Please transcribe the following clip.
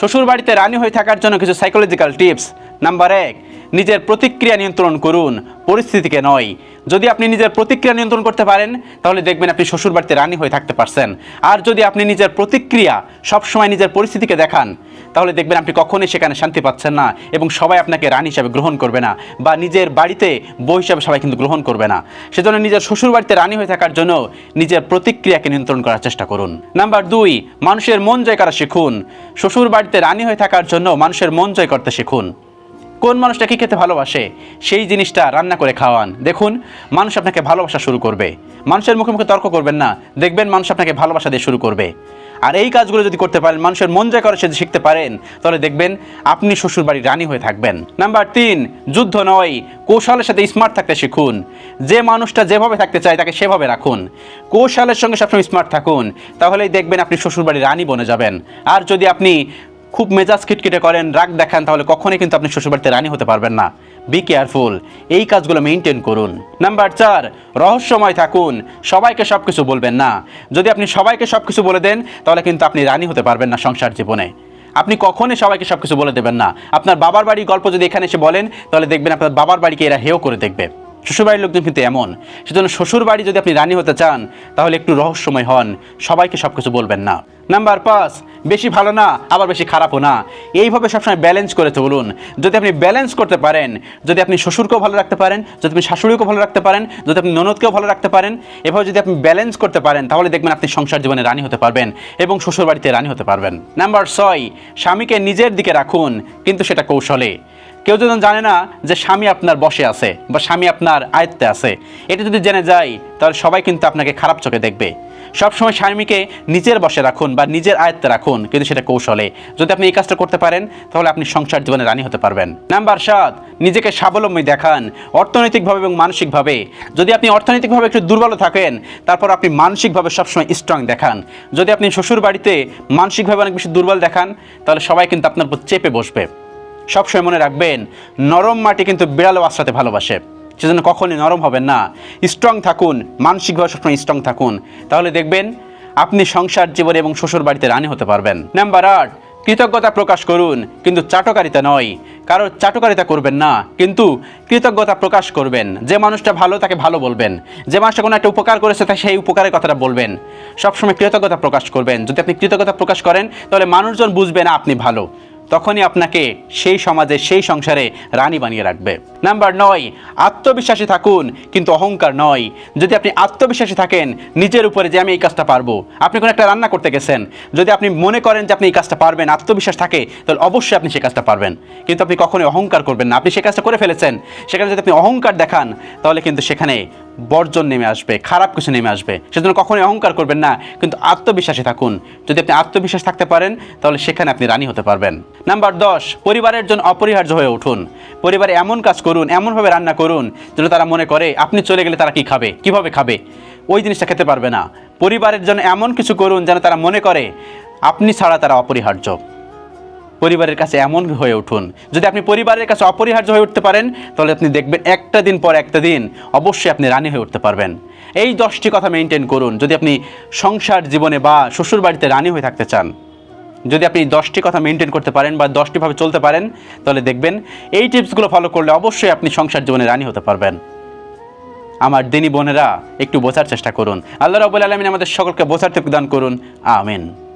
শ্বশুর বাড়িতে রানী হয়ে থাকার জন্য কিছু সাইকোলজিক্যাল টিপস নাম্বার এক, নিজের প্রতিক্রিয়া নিয়ন্ত্রণ করুন। পরিস্থিতিকে নয়। যদি আপনি নিজের প্রতিক্রিয়া নিয়ন্ত্রণ করতে পারেন, তাহলে দেখবেন আপনি শ্বশুর বাড়িতে রানী হয়ে থাকতে পারছেন। আর যদি আপনি নিজের প্রতিক্রিয়া সবসময় নিজের পরিস্থিতিকে দেখান, তাহলে দেখবেন আপনি কখনোই সেখানে শান্তি পাচ্ছেন না এবং সবাই আপনাকে রানী হিসাবে গ্রহণ করবে না বা নিজের বাড়িতে বউ হিসাবে সবাই কিন্তু গ্রহণ করবে না। সেজন্য নিজের শ্বশুর বাড়িতে রানী হয়ে থাকার জন্য নিজের প্রতিক্রিয়াকে নিয়ন্ত্রণ করার চেষ্টা করুন। নাম্বার দুই, মানুষের মন জয় করা শিখুন। শ্বশুর বাড়িতে রানী হয়ে থাকার জন্য মানুষের মন জয় করতে শিখুন। কোন মানুষটা কি খেতে ভালোবাসে, সেই জিনিসটা রান্না করে খাওয়ান। দেখুন, মানুষ আপনাকে ভালোবাসা শুরু করবে। মানুষের মুখে মুখে তর্ক করবেন না। দেখবেন, মানুষ আপনাকে ভালোবাসা দিয়ে শুরু করবে। আর এই কাজগুলো যদি করতে পারেন, মানুষের মন জয় করে যদি শিখতে পারেন, তাহলে দেখবেন, আপনি শ্বশুর বাড়ির রানী হয়ে থাকবেন। নাম্বার তিন, যুদ্ধ নয়, কৌশলের সাথে স্মার্ট থাকতে শিখুন। যে মানুষটা যেভাবে থাকতে চায়, তাকে সেভাবে রাখুন। কৌশলের সঙ্গে সবসময় স্মার্ট থাকুন। তাহলেই দেখবেন, আপনি শ্বশুর বাড়ির রানী বনে যাবেন। আর যদি আপনি খুব মেজাজ খিটখিটে করেন, রাগ দেখান, তাহলে কখনোই কিন্তু আপনি শ্বশুরবাড়িতে রানী হতে পারবেন না। বি কেয়ারফুল এই কাজগুলো মেনটেন করুন। নাম্বার চার, রহস্যময় থাকুন, সবাইকে সব কিছু বলবেন না। যদি আপনি সবাইকে সব কিছু বলে দেন, তাহলে কিন্তু আপনি রানী হতে পারবেন না সংসার জীবনে। আপনি কখনই সবাইকে সব কিছু বলে দেবেন না। আপনার বাবার বাড়ির গল্প যদি এখানে এসে বলেন, তাহলে দেখবেন আপনার বাবার বাড়িকে এরা হেও করে দেখবে। শ্বশুরবাড়ির লোকজন কিন্তু এমন। সেজন্য শ্বশুরবাড়ি যদি আপনি রানী হতে চান, তাহলে একটু রহস্যময় হন, সবাইকে সব কিছু বলবেন না। নাম্বার পাঁচ, বেশি ভালো না, আবার বেশি খারাপও না। এইভাবে সবসময় ব্যালেন্স করে চলুন যদি আপনি ব্যালেন্স করতে পারেন, যদি আপনি শ্বশুরকেও ভালো রাখতে পারেন, যদি আপনি শাশুড়িকেও ভালো রাখতে পারেন, যদি আপনি ননদকেও ভালো রাখতে পারেন, এভাবে যদি আপনি ব্যালেন্স করতে পারেন, তাহলে দেখবেন আপনি সংসার জীবনে রানী হতে পারবেন এবং শ্বশুর বাড়িতে রানী হতে পারবেন। নাম্বার ছয়, স্বামীকে নিজের দিকে রাখুন, কিন্তু সেটা কৌশলে। কেউ যদি জানে না যে স্বামী আপনার বসে আছে বা স্বামী আপনার আয়ত্তে আছে, এটা যদি জেনে যায়, তাহলে সবাই কিন্তু আপনাকে খারাপ চোখে দেখবে। সবসময় স্বামীকে নিজের বসে রাখুন বা নিজের আয়ত্তে রাখুন, কিন্তু সেটা কৌশলে। যদি আপনি এই কাজটা করতে পারেন, তাহলে আপনি সংসার জীবনে রানী হতে পারবেন। নাম্বার সাত, নিজেকে স্বাবলম্বী দেখান, অর্থনৈতিকভাবে এবং মানসিকভাবে। যদি আপনি অর্থনৈতিকভাবে একটু দুর্বল থাকেন, তারপর আপনি মানসিকভাবে সবসময় স্ট্রং দেখান। যদি আপনি শ্বশুর বাড়িতে মানসিকভাবে অনেক বেশি দুর্বল দেখান, তাহলে সবাই কিন্তু আপনার উপর চেপে বসবে। সবসময় মনে রাখবেন, নরম মাটি কিন্তু বিড়ালও আশ্রাতে ভালোবাসে। সেজন্য কখনই নরম হবেন না। স্ট্রং থাকুন মানসিকভাবে সবসময় স্ট্রং থাকুন। তাহলে দেখবেন আপনি সংসার জীবনে এবং শ্বশুর বাড়িতে রানী হতে পারবেন। নাম্বার আট, কৃতজ্ঞতা প্রকাশ করুন, কিন্তু চাটকারিতা নয়। কারোর চাটকারিতা করবেন না, কিন্তু কৃতজ্ঞতা প্রকাশ করবেন। যে মানুষটা ভালো, তাকে ভালো বলবেন। যে মানুষটা কোনো একটা উপকার করেছে, তাকে সেই উপকারের কথাটা বলবেন। সবসময় কৃতজ্ঞতা প্রকাশ করবেন। যদি আপনি কৃতজ্ঞতা প্রকাশ করেন, তাহলে মানুষজন বুঝবে না আপনি ভালো। তখনই আপনাকে সেই সমাজে, সেই সংসারে রানী বানিয়ে রাখবে। নাম্বার নয়, আত্মবিশ্বাসী থাকুন, কিন্তু অহংকার নয়। যদি আপনি আত্মবিশ্বাসী থাকেন, নিজের উপরে যে আমি এই কাজটা পারব, আপনি কোনো একটা রান্না করতে গেছেন, যদি আপনি মনে করেন যে আপনি এই কাজটা পারবেন, আত্মবিশ্বাস থাকে, তাহলে অবশ্যই আপনি সেই কাজটা পারবেন। কিন্তু আপনি কখনোই অহংকার করবেন না। আপনি সেই কাজটা করে ফেলেছেন। সেখানে যদি আপনি অহংকার দেখান, তাহলে কিন্তু সেখানে বর্জন নেমে আসবে, খারাপ কিছু নেমে আসবে। সেজন্য কখনোই অহংকার করবেন না, কিন্তু আত্মবিশ্বাসী থাকুন। যদি আপনি আত্মবিশ্বাস থাকতে পারেন, তাহলে সেখানে আপনি রানী হতে পারবেন। নাম্বার দশ, পরিবারের জন্য অপরিহার্য হয়ে উঠুন। পরিবারে এমন কাজ করুন, এমনভাবে রান্না করুন, যেন তারা মনে করে, আপনি চলে গেলে তারা কি খাবে, কীভাবে খাবে? ওই জিনিসটা খেতে পারবে না। পরিবারের জন্য এমন কিছু করুন, যেন তারা মনে করে, আপনি ছাড়া তারা অপরিহার্য। পরিবারের কাছে এমন হয়ে উঠুন। যদি আপনি পরিবারের কাছে অপরিহার্য হয়ে উঠতে পারেন, তাহলে আপনি দেখবেন একটা দিন পর একটা দিন অবশ্যই আপনি রানী হয়ে উঠতে পারবেন। এই দশটি কথা মেনটেন করুন। যদি আপনি সংসার জীবনে বা শ্বশুর বাড়িতে রানী হয়ে থাকতে চান যদি আপনি দশটি কথা মেনটেন করতে পারেন বা দশটিভাবে চলতে পারেন, তাহলে দেখবেন এই টিপসগুলো ফলো করলে অবশ্যই আপনি সংসার জীবনে রানী হতে পারবেন। আমার দিনী বোনেরা, একটু বোঝার চেষ্টা করুন। আল্লাহ রাবুল আলমিন আমাদের সকলকে বোঝার থেকে দান করুন। আমিন।